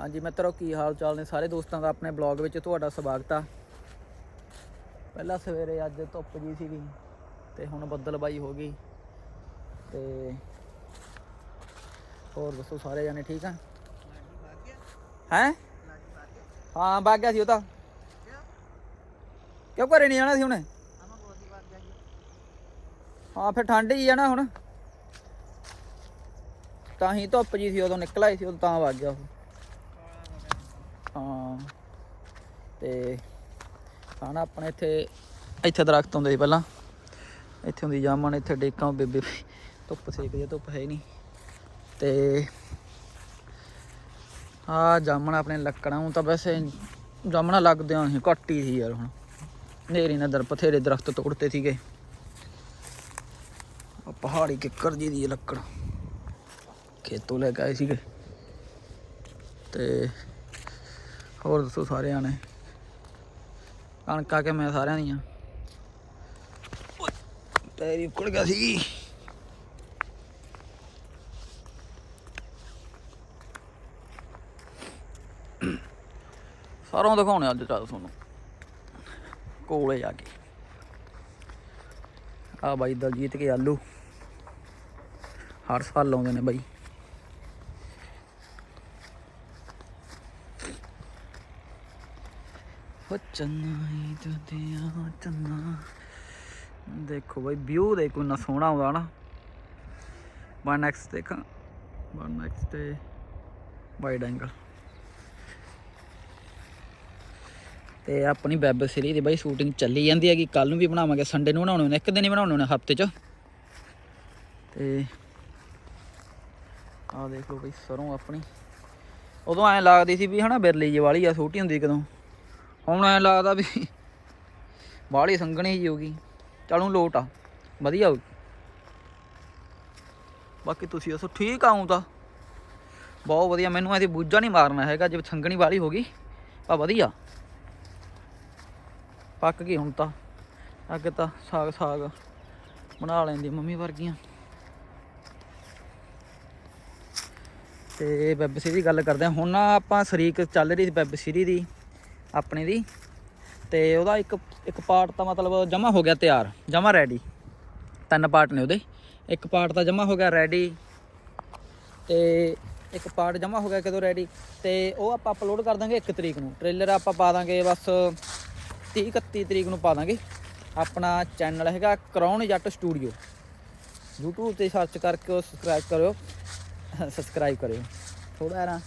ਹਾਂਜੀ ਮਿੱਤਰੋ, ਕੀ ਹਾਲ ਚਾਲ ਨੇ ਸਾਰੇ ਦੋਸਤਾਂ ਦਾ? ਆਪਣੇ ਬਲੌਗ ਵਿੱਚ ਤੁਹਾਡਾ ਸਵਾਗਤ ਆ। ਪਹਿਲਾਂ ਸਵੇਰੇ ਅੱਜ ਧੁੱਪ ਜੀ ਸੀਗੀ ਤੇ ਹੁਣ ਬੱਦਲਬਾਈ ਹੋ ਗਈ ਤੇ ਹੋਰ ਦੱਸੋ ਸਾਰੇ ਜਾਨੇ ਠੀਕ ਆ? ਹੈ? ਹਾਂ ਵਗ ਗਿਆ ਸੀ ਉਹ ਤਾਂ। ਕਿਉਂ ਘਰੇ ਨਹੀਂ ਜਾਣਾ ਸੀ ਹੁਣੇ ਹਾਂ, ਫਿਰ ਠੰਡ ਹੀ ਆ ਨਾ ਹੁਣ। ਤਾਂ ਹੀ ਧੁੱਪ ਜੀ ਸੀ, ਉਦੋਂ ਨਿਕਲ ਆਈ ਸੀ, ਉਦੋਂ ਤਾਂ ਵਗ ਗਿਆ ਉਹ। ਤੇ ਖਾਣਾ ਆਪਣੇ ਇੱਥੇ ਇੱਥੇ ਦਰਖਤ ਹੁੰਦੇ ਸੀ ਪਹਿਲਾਂ। ਇੱਥੇ ਹੁੰਦੀ ਜਾਮਣ ਇੱਥੇ ਡੇਕਾਂ ਬੇਬੇ ਧੁੱਪ ਸੇਕਦੀ ਆ, ਧੁੱਪ ਹੈ ਹੀ ਨਹੀਂ। ਤੇ ਆ ਜਾਮਣ ਆਪਣੇ ਲੱਕੜਾਂ ਨੂੰ ਤਾਂ ਵੈਸੇ ਜਾਮਣਾ ਲੱਗਦੇ ਆ ਸੀ ਘੱਟ ਹੀ ਸੀ ਯਾਰ ਹੁਣ। ਨੇਰੀ ਨਾਲ ਦਰ ਬਥੇਰੇ ਦਰਖਤ ਤੋੜਤੇ ਸੀਗੇ। ਆਹ ਪਹਾੜੀ ਕਿੱਕਰ ਜੀ ਦੀ ਇਹ ਲੱਕੜ। ਖੇਤੋਂ ਲੈ ਕੇ ਆਏ ਸੀਗੇ। ਤੇ ਹੋਰ ਦੱਸੋ ਸਾਰਿਆਂ ਨੇ। ਕਣਕਾਂ ਕੇ ਮੈਂ ਸਾਰਿਆਂ ਦੀਆਂ। ਪੈਰੀ ਉਕੜ ਗਿਆ ਸੀ ਸਾਰੋਂ ਦਿਖਾਉਣੇ ਅੱਜ ਚੱਲ ਤੁਹਾਨੂੰ। ਕੋਲੇ ਜਾ ਕੇ। ਆ ਬਾਈ ਦਲਜੀਤ ਕੇ ਆਲੂ। ਹਰ ਸਾਲ ਲਾਉਂਦੇ ਨੇ ਬਾਈ। ਹੋ ਚੰਨਾ ਹੀ ਦੁਦਿਆ ਚੰਨਾ। ਦੇਖੋ ਬਾਈ ਵਿਊ ਦੇਖੋ ਨਾ ਸੋਹਣਾ ਆਉਂਦਾ ਨਾ। ਵਨ ਐਕਸ ਦੇਖਾਂ। ਵਨ ਐਕਸ ਤੇ ਵਾਈਡ ਐਂਗਲ ਤੇ ਆਪਣੀ ਵੈਬ ਸੀਰੀਜ਼ ਦੀ ਬਾਈ ਸ਼ੂਟਿੰਗ ਚੱਲੀ ਜਾਂਦੀ ਹੈਗੀ। ਕੱਲ ਨੂੰ ਵੀ ਬਣਾਵਾਂਗੇ ਸੰਡੇ ਨੂੰ ਬਣਾਉਣੇ ਨੇ ਇੱਕ ਦਿਨ ਹੀ ਬਣਾਉਣੇ ਨੇ ਹਫ਼ਤੇ 'ਚ। ਤੇ ਆਹ ਦੇਖ ਲਓ ਬਈ ਸਰੋਂ ਆਪਣੀ। ਉਦੋਂ ਐਂ ਲੱਗਦੀ ਸੀ ਵੀ ਹਨਾ, ਬਿਰਲੀ ਜਿਹੀ ਵਾਲੀ ਆ, ਛੋਟੀ ਹੁੰਦੀ ਕਦੋਂ। ਹੁਣ ਐਂ ਲੱਗਦਾ ਵੀ ਬਾਹਲੀ ਸੰਘਣੀ ਜਿਹੀ ਹੋਗੀ ਚਲੂ ਲੋਟ ਆ, ਵਧੀਆ ਹੋ ਬਾਕੀ ਤੁਸੀਂ ਦੱਸੋ, ਠੀਕ ਆਉਂ ਤਾਂ? ਬਹੁਤ ਵਧੀਆ, ਮੈਨੂੰ ਐਸੀ ਬੂਝਾ ਨਹੀਂ ਮਾਰਨਾ ਹੈਗਾ, ਜੇ ਸੰਘਣੀ ਵਾਲੀ ਹੋ ਗਈ ਆ ਵਧੀਆ। ਪੱਕ ਗਈ ਹੁਣ ਤਾਂ। ਅੱਗੇ ਤਾਂ ਸਾਗ ਸਾਗ ਬਣਾ ਲੈਂਦੀ ਮੰਮੀ ਵਰਗੀਆਂ। ਤੇ ਵੈਬ ਸੀਰੀ ਦੀ ਗੱਲ ਕਰਦੇ ਹਾਂ ਹੁਣ ਨਾ ਆਪਾਂ ਸ਼ਰੀਕ ਚੱਲ ਰਹੀ ਸੀ ਵੈਬ ਸੀਰੀ ਦੀ। ਆਪਣੇ ਦੀ। ਤੇ ਉਹਦਾ ਇੱਕ ਇੱਕ ਪਾਰਟ ਤਾਂ ਮਤਲਬ ਜਮਾ ਹੋ ਗਿਆ ਤਿਆਰ ਜਮਾ ਰੈਡੀ ਤਿੰਨ ਪਾਰਟ ਨੇ ਉਹਦੇ। ਇੱਕ ਪਾਰਟ ਤਾਂ ਜਮਾ ਹੋ ਗਿਆ ਰੈਡੀ ਤੇ ਇੱਕ ਪਾਰਟ ਜਮਾ ਹੋ ਗਿਆ ਕਦੋਂ ਰੈਡੀ ਤੇ ਉਹ ਆਪਾਂ ਅਪਲੋਡ ਕਰ ਦਾਂਗੇ 1 ਤਰੀਕ ਨੂੰ। ਟ੍ਰੇਲਰ ਆਪਾਂ ਪਾ ਦਾਂਗੇ ਬਸ 30 31 ਤਰੀਕ ਨੂੰ ਪਾ ਦਾਂਗੇ। ਆਪਣਾ ਚੈਨਲ ਹੈਗਾ ਕਰਾਉਣ ਜੱਟ ਸਟੂਡੀਓ YouTube ਤੇ ਸਰਚ ਕਰਕੇ ਉਹ ਸਬਸਕ੍ਰਾਈਬ ਕਰਿਓ। ਸਬਸਕ੍ਰਾਈਬ ਕਰਿਓ। ਥੋੜਾ ਨਾ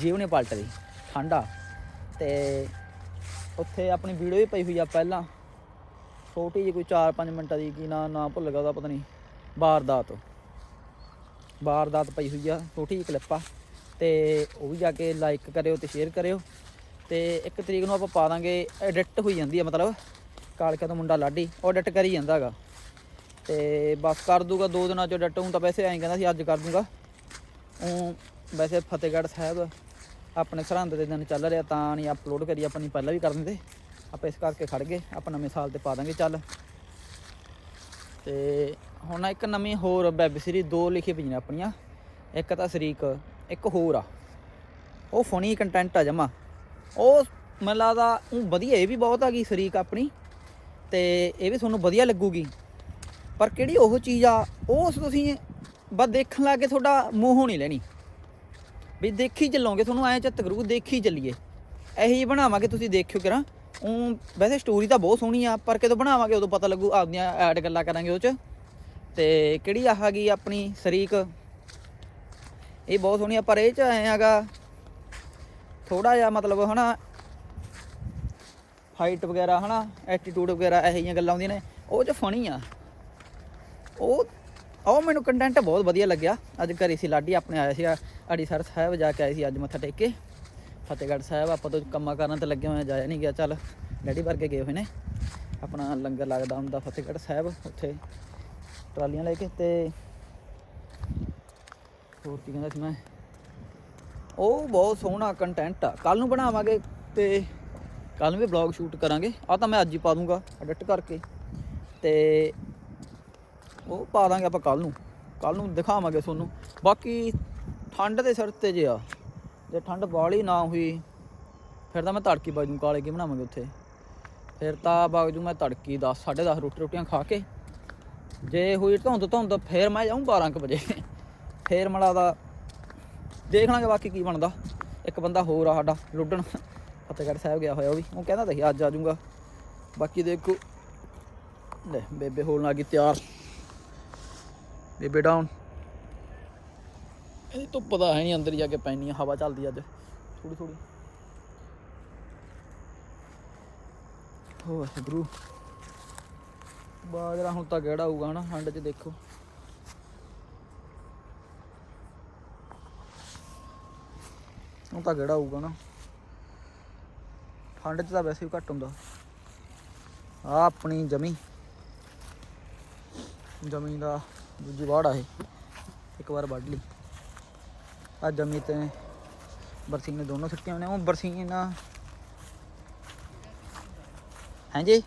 ਜੀਵ ਨੇ ਪਲਟ ਰਹੀ ਠੰਡਾ। ਤੇ ਉੱਥੇ ਆਪਣੀ ਵੀਡੀਓ ਵੀ ਪਈ ਹੋਈ ਆ ਪਹਿਲਾਂ। ਛੋਟੀ ਜਿਹੀ ਕੋਈ 4-5 ਮਿੰਟਾਂ ਦੀ, ਕੀ ਨਾ ਨਾ ਭੁੱਲ ਗਿਆ ਉਹਦਾ, ਪਤਾ ਨਹੀਂ ਵਾਰਦਾਤ ਵਾਰਦਾਤ ਪਈ ਹੋਈ ਆ, ਛੋਟੀ ਜਿਹੀ ਕਲਿੱਪ ਆ। ਤੇ ਉਹ ਵੀ ਜਾ ਕੇ ਲਾਈਕ ਕਰਿਓ ਤੇ ਸ਼ੇਅਰ ਕਰਿਓ। ਤੇ ਇੱਕ ਤਰੀਕ ਨੂੰ ਆਪਾਂ ਪਾ ਦਾਂਗੇ ਐਡਿਟ ਹੋਈ ਜਾਂਦੀ ਆ, ਮਤਲਬ। ਕਾਲਕਾ ਤੋਂ ਮੁੰਡਾ ਲਾਡੀ, ਉਹ ਐਡਿਟ ਕਰੀ ਜਾਂਦਾ ਹੈਗਾ। ਤੇ ਬਸ ਕਰ ਦੂਗਾ ਦੋ ਦਿਨਾਂ ਚ ਐਡਿਟ ਹੁਣ ਤਾਂ ਵੈਸੇ ਐਂ ਕਹਿੰਦਾ ਸੀ, ਅੱਜ ਕਰ ਦੂੰਗਾ। ਉਹ ਵੈਸੇ ਫਤਿਹਗੜ੍ਹ ਸਾਹਿਬ ਆਪਣੇ ਸਰਹੰਦ ਦੇ ਦਿਨ ਚੱਲ ਰਿਹਾ ਤਾਂ ਨਹੀਂ ਅਪਲੋਡ ਕਰੀ ਨਹੀਂ ਪਹਿਲਾਂ ਵੀ ਕਰ ਦਿੰਦੇ। ਆਪਾਂ ਇਸ ਕਰਕੇ ਖੜ ਗਏ, ਆਪਾਂ ਨਵੇਂ ਸਾਲ ਤੇ ਪਾ ਦਾਂਗੇ ਚੱਲ। ਤੇ ਹੁਣ ਇੱਕ ਨਵੀਂ ਹੋਰ ਵੈਬ ਸੀਰੀਜ਼ ਦੋ ਲਿਖੀ ਪਈਆਂ ਆਪਣੀਆਂ, ਇੱਕ ਤਾਂ ਸ਼ਰੀਕ, ਇੱਕ ਹੋਰ ਆ। ਉਹ ਫਨੀ ਕੰਟੈਂਟ ਆ ਜਮਾ। ਉਹ ਮੈਨੂੰ ਲੱਗਦਾ ਉਹ ਵਧੀਆ, ਇਹ ਵੀ ਬਹੁਤ ਆ ਗਈ ਸ਼ਰੀਕ ਆਪਣੀ, ਤੇ ਇਹ ਵੀ ਤੁਹਾਨੂੰ ਵਧੀਆ ਲੱਗੂਗੀ। ਪਰ ਕਿਹੜੀ ਉਹ ਚੀਜ਼ ਆ, ਉਹ ਤੁਸੀਂ ਬਸ ਦੇਖਣ ਲੱਗੇ ਤੁਹਾਡਾ ਮੂੰਹੋਂ ਨਹੀਂ ਲੈਣੀ। ਵੀ ਦੇਖੀ ਚੱਲੋਗੇ, ਤੁਹਾਨੂੰ ਐਂ ਚੱਤ ਕਰੂ, ਦੇਖੀ ਚੱਲੀਏ। ਇਹੀ ਜਿਹੀ ਬਣਾਵਾਂਗੇ ਤੁਸੀਂ ਦੇਖਿਓ ਕਿਰਾਂ। ਉਹ ਵੈਸੇ ਸਟੋਰੀ ਤਾਂ ਬਹੁਤ ਸੋਹਣੀ ਆ, ਪਰ ਕਿਦੋਂ ਬਣਾਵਾਂਗੇ, ਉਦੋਂ ਪਤਾ ਲੱਗੂ ਆਪਦੀਆਂ ਐਡ ਗੱਲਾਂ ਕਰਾਂਗੇ ਉਹ ਚ। ਤੇ ਕਿਹੜੀ ਆਹ ਗਈ ਆਪਣੀ ਸ਼ਰੀਕ? ਇਹ ਬਹੁਤ ਸੋਹਣੀ ਆ, ਪਰ ਇਹ ਚ ਐਂ ਹੈਗਾ ਥੋੜਾ ਜਿਹਾ ਮਤਲਬ ਹਨਾ ਹਾਈਟ ਵਗੈਰਾ ਹਨਾ ਐਟੀਟਿਊਡ ਵਗੈਰਾ ਇਹੋ ਜਿਹੀਆਂ ਗੱਲਾਂ ਆਉਂਦੀਆਂ ਨੇ, ਉਹ ਚ ਫਨੀ ਆ। ਉਹ ਉਹ ਮੈਨੂੰ ਕੰਟੈਂਟ ਬਹੁਤ ਵਧੀਆ ਲੱਗਿਆ। ਅੱਜ ਘਰੇ ਸੀ, ਲਾਡੀ ਆਪਣੇ ਆਇਆ ਸੀਗਾ। ਅੜੀਸਰ ਸਾਹਿਬ ਜਾ ਕੇ ਆਏ ਸੀ ਅੱਜ ਮੱਥਾ ਟੇਕ ਕੇ। ਫਤਿਹਗੜ੍ਹ ਸਾਹਿਬ, ਆਪਾਂ ਤੋਂ ਕੰਮਾਂ ਕਰਨ ਤੇ ਲੱਗੇ ਹੋਏ ਜਾਇਆ ਨਹੀਂ ਗਿਆ। ਚੱਲ, ਡੈਡੀ ਵਰਗੇ ਗਏ ਹੋਏ ਨੇ। ਆਪਣਾ ਲੰਗਰ ਲੱਗਦਾ ਹੁੰਦਾ ਫਤਿਹਗੜ੍ਹ ਸਾਹਿਬ, ਉੱਥੇ ਟਰਾਲੀਆਂ ਲੈ ਕੇ ਤੇ ਹੋਰ ਕੀ ਕਹਿੰਦਾ ਸੀ ਮੈਂ? ਉਹ ਬਹੁਤ ਸੋਹਣਾ ਕੰਟੈਂਟ ਆ। ਕੱਲ ਨੂੰ ਬਣਾਵਾਂਗੇ ਤੇ ਕੱਲ ਨੂੰ ਵੀ ਵਲੌਗ ਸ਼ੂਟ ਕਰਾਂਗੇ। ਆ ਤਾਂ ਮੈਂ ਅੱਜ ਹੀ ਪਾ ਦੂੰਗਾ ਐਡਿਟ ਕਰਕੇ। ਤੇ ਉਹ ਪਾ ਦਾਂਗੇ ਆਪਾਂ ਕੱਲ ਨੂੰ। ਕੱਲ ਨੂੰ ਦਿਖਾਵਾਂਗੇ ਤੁਹਾਨੂੰ। ਬਾਕੀ ਠੰਡ ਦੇ ਸਿਰ ਤੇ ਜੇ ਆ ਜੇ ਠੰਡ ਬਾਹਲੀ ਨਾ ਹੋਈ, ਫਿਰ ਤਾਂ ਮੈਂ ਤੜਕੀ ਬਾਜੂ ਕਾਲੇ ਕੀ ਬਣਾਵਾਂਗੇ ਉੱਥੇ। ਫਿਰ ਤਾਂ ਵਗ ਮੈਂ ਤੜਕੀ 10 10:30 ਰੋਟੀ ਰੋਟੀਆਂ ਖਾ ਕੇ, ਜੇ ਹੋਈ ਧੁੰਦ ਧੁੰਦ, ਫਿਰ ਮੈਂ ਜਾਊਂ 12 ਕੁ ਵਜੇ। ਫਿਰ ਮਲਾ ਦਾ ਦੇਖ ਲਾਂਗੇ ਬਾਕੀ ਕੀ ਬਣਦਾ। ਇੱਕ ਬੰਦਾ ਹੋਰ ਆ ਸਾਡਾ, ਲੁੱਡਣ। ਫਤਿਹਗੜ੍ਹ ਸਾਹਿਬ ਗਿਆ ਹੋਇਆ ਉਹ ਵੀ। ਉਹ ਕਹਿੰਦਾ ਤਾਂ ਸੀ, ਅੱਜ ਆ ਜਾਊਂਗਾ। ਬਾਕੀ ਦੇਖੋ। ਲੈ, ਬੇਬੇ ਹੋਣ ਲੱਗੀ ਤਿਆਰ। ਬੇਬੇ ਡਾਊਨ ਇਹ ਧੁੱਪ ਤਾਂ ਹੈ ਨਹੀਂ ਅੰਦਰ ਜਾ ਕੇ ਪੈਣੀ ਆ, ਹਵਾ ਚੱਲਦੀ ਅੱਜ। ਥੋੜੀ ਥੋੜੀ ਹੋ ਬਰੂ ਬਾਜਰਾ ਹੁਣ ਤਾਂ ਕਿਹੜਾ ਹੋਊਗਾ ਨਾ ਠੰਡ 'ਚ ਦੇਖੋ। ਹੁਣ ਤਾਂ ਕਿਹੜਾ ਹੋਊਗਾ ਨਾ। ਠੰਡ 'ਚ ਤਾਂ ਵੈਸੇ ਵੀ ਘੱਟ ਹੁੰਦਾ। ਆ ਆਪਣੀ ਜਮੀ। ਜਮੀ ਦਾ ਦੂਜੀ ਵਾੜ ਆ ਇਹ। ਇੱਕ ਵਾਰ ਵੱਢ ਲਈ। ਸਿੱਟੀਆਂ ਨੇ ਉਹ ਬਰਸੀਨ ਹਾਂਜੀ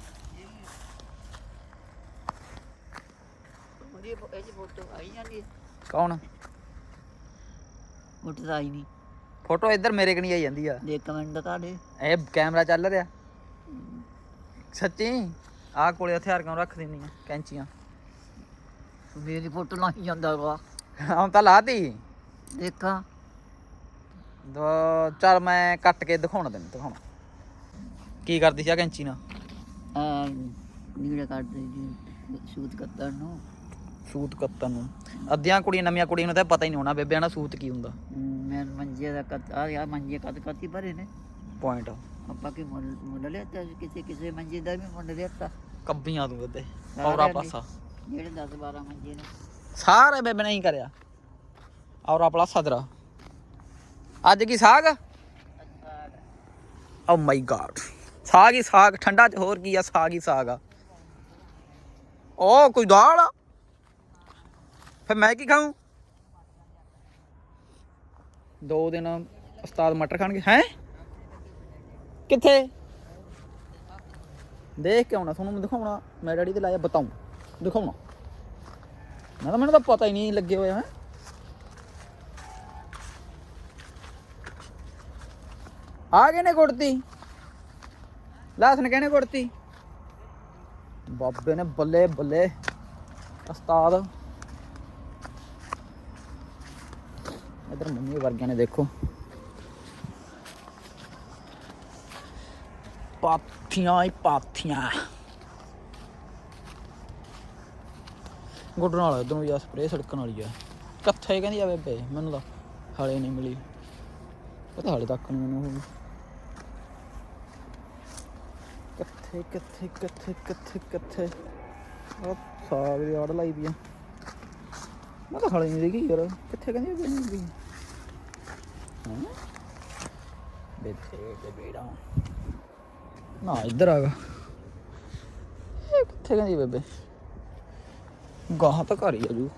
ਉਹਦੀ ਫੋ- ਇਹ 'ਚ ਫੋਟੋ ਆਈ ਜਾਂਦੀ ਕੌਣ? ਫੋਟੋ ਤਾਂ ਆਈ ਨਹੀਂ। ਫੋਟੋ ਇੱਧਰ ਮੇਰੇ ਕਣੀ ਆਈ ਜਾਂਦੀ ਆ। ਦੇ ਕਮੈਂਟ ਕਾੜੇ ਇਹ ਕੈਮਰਾ ਚੱਲ ਰਿਹਾ। ਸੱਚੀ? ਆ ਕੋਲੇ ਹਥਿਆਰ ਕਿਉਂ ਰੱਖ ਦਿੰਨੀ ਆ? ਕੈਂਚੀਆਂ। ਮੇਰੀ ਫੋਟੋ ਲਾਈ ਜਾਂਦਾ ਵਾ। ਹੁਣ ਤਾਂ ਲਾਤੀ। ਦੇਖਾਂ। ਦੋ ਚੱਲ ਮੈਂ ਕੱਟ ਕੇ ਦਿਖਾਉਣਾ ਤੈਨੂੰ ਦਿਖਾਉਣਾ। ਕੀ ਕਰਦੀ ਸੀ ਆ ਕੈਂਚੀ ਨਾਲ? ਆ ਨੀੜੇ ਕੱਢਦੇ ਜੀ ਸ਼ੂਟ ਕਰਦਾ ਨੂੰ। ਸੂਤ ਕੱਤਣ ਨੂੰ। ਅੱਧੀਆਂ ਕੁੜੀਆਂ ਨਵੀਆਂ ਕੁੜੀਆਂ ਨੂੰ ਤਾਂ ਪਤਾ ਹੀ ਨਹੀਂ ਹੋਣਾ ਬੇਬਿਆਂ ਨਾਲ ਸੂਤ ਕੀ ਹੁੰਦਾ। ਹਮ, ਮੈਂ ਮੰਜੇ ਦਾ ਕੱਤ ਆ ਯਾ ਮੰਜੇ ਕੱਤ ਕੱਤੀ ਭਰੇ ਨੇ। ਪੁਆਇੰਟ ਆਪਾਂ ਕੀ ਮੁੱਲ ਮੁੱਲ ਲਿਆ ਕਿਸੇ ਕਿਸੇ ਮੰਜੇ ਦਾ ਵੀ ਮੁੱਲ ਲਿਆ ਕੱਬੀਆਂ ਤੂੰ ਔਰਾ ਨੇ। ਪਾਸਾ। ਜਿਹੜੇ 10 12 ਮੰਜੇ ਨੇ। ਸਾਰੇ ਬੇਬੇ ਨੇ ਹੀ ਕਰਿਆ। ਔਰਾ ਪਲਾਸਾ ਤੇਰਾ ਅੱਜ ਕੀ ਸਾਗ ਓ ਮਾਈ ਗਾਡ ਸਾਗ ਹੀ ਸਾਗ ਠੰਡਾ ਚ ਹੋਰ ਕੀ ਆ ਸਾਗ ਹੀ ਸਾਗ ਆ ਓ ਕੋਈ ਦਾਲ ਆ ਫਿਰ ਮੈਂ ਕੀ ਖਾਉਂ ਦੋ ਦਿਨ ਉਸਤਾਦ ਮਟਰ ਖਾਣਗੇ ਹੈ ਕਿੱਥੇ ਦੇਖ ਕੇ ਆਉਣਾ ਤੁਹਾਨੂੰ ਮੈਂ ਦਿਖਾਉਣਾ ਮੈਂ ਡੈਡੀ ਤੇ ਲਾਇਆ ਬਤਾਉਂ ਦਿਖਾਉਣਾ ਮੈਂ ਤਾਂ ਮੈਨੂੰ ਤਾਂ ਪਤਾ ਹੀ ਨਹੀਂ ਲੱਗੇ ਹੋਏ ਹੈ ਆ ਗਏ ਕੁੜਤੀ ਲਾਸ ਨੇ ਕੁੜਤੀ ਬਾਬੇ ਨੇ ਬੱਲੇ ਬੱਲੇ। ਉਸਤਾਦ। ਇਧਰ ਮੰਮੀ ਵਰਗਿਆਂ ਨੇ ਦੇਖੋ। ਪਾਥੀਆਂ ਹੀ ਪਾਥੀਆਂ। ਗੁੱਡਣ ਵਾਲਾ ਇਧਰੋਂ ਜਾਂ ਸਪਰੇਅ ਸੜਕਣ ਵਾਲੀ ਆ। ਕੱਥੇ ਕਹਿੰਦੀ ਆ ਬੇਬੇ, ਮੈਨੂੰ ਤਾਂ ਹਾਲੇ ਨਹੀਂ ਮਿਲੀ। ਪਤਾ ਹਾਲੇ ਤੱਕ ਨਹੀਂ ਮੈਨੂੰ ਉਹ ਕਿੱਥੇ ਕਿੱਥੇ ਕਿੱਥੇ ਕਿੱਥੇ ਕਿੱਥੇ ਉਹ ਸਾਗ ਦੀ ਆੜ ਲਾਈ ਵੀ ਆ ਮੈਂ ਤਾਂ ਹਾਲੇ ਨਹੀਂ ਦੇਖੀ ਯਾਰ ਕਿੱਥੇ ਕਹਿੰਦੀ ਆ ਬੇਬੇ ਨਹੀਂ ਗਈ ਹਾਂ ਬੇਬੇ ਬੇਬੇ ਡਾਉਂ ਨਾ ਇੱਧਰ ਆ ਗਾ ਇਹ ਕਿੱਥੇ ਕਹਿੰਦੀ ਬੇਬੇ ਗਾਹਾਂ ਤਾਂ ਘਰ ਹੀ ਆ ਜੂ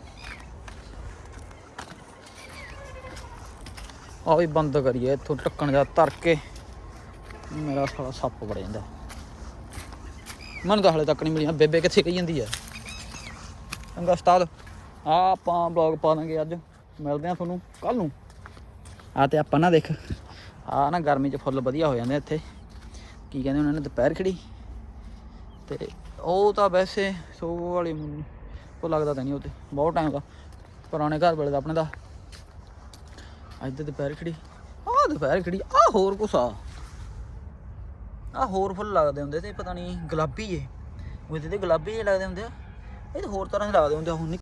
ਆ ਵੀ ਬੰਦ ਕਰੀਏ ਇੱਥੋਂ ਟੱਕਣ ਜਾ ਧਰ ਕੇ ਮੇਰਾ ਸਾਲਾ ਸੱਪ ਵੜ ਜਾਂਦਾ ਮੈਨੂੰ ਤਾਂ ਹਾਲੇ ਤੱਕ ਨਹੀਂ ਮਿਲੀਆਂ। ਬੇਬੇ ਕਿੱਥੇ ਕਹੀ ਜਾਂਦੀ ਆ? ਚੰਗਾ ਉਸਤਾਦ ਆ ਆਪਾਂ ਬਲੌਗ ਪਾ ਦਾਂਗੇ ਅੱਜ। ਮਿਲਦੇ ਆ ਤੁਹਾਨੂੰ ਕੱਲ ਨੂੰ। ਆ ਤੇ ਆਪਾਂ ਨਾ ਦੇਖ, ਆ ਨਾ ਗਰਮੀ 'ਚ ਫੁੱਲ ਵਧੀਆ ਹੋ ਜਾਂਦੇ ਇੱਥੇ। ਕੀ ਕਹਿੰਦੇ ਉਹਨਾਂ ਨੇ, ਦੁਪਹਿਰ ਖੜੀ? ਤੇ ਉਹ ਤਾਂ ਵੈਸੇ ਸੋ ਵਾਲੀ ਉਹ ਲੱਗਦਾ ਤਾਂ ਨਹੀਂ ਉਹ ਤੇ, ਬਹੁਤ ਟਾਈਮ ਦਾ। ਪੁਰਾਣੇ ਘਰ ਵੇਲੇ ਦਾ ਆਪਣੇ ਦਾ। ਅੱਜ ਤੇ ਦੁਪਹਿਰ ਖੜੀ। ਆਹ ਦੁਪਹਿਰ ਖੜੀ ਆ ਹੋਰ ਕੁਛ ਆ। ਆ ਹੋਰ ਫੁੱਲ ਲੱਗਦੇ ਹੁੰਦੇ ਤੇ ਪਤਾ ਨਹੀਂ ਗੁਲਾਬੀ ਜੇ। ਉਹਦੇ ਤੇ ਗੁਲਾਬੀ ਜਿਹੇ ਲੱਗਦੇ ਹੁੰਦੇ ਆ। ਇਹ ਤਾਂ ਹੋਰ ਤਰ੍ਹਾਂ ਦੇ ਲੱਗਦੇ ਹੁੰਦੇ ਆ, ਹੁਣ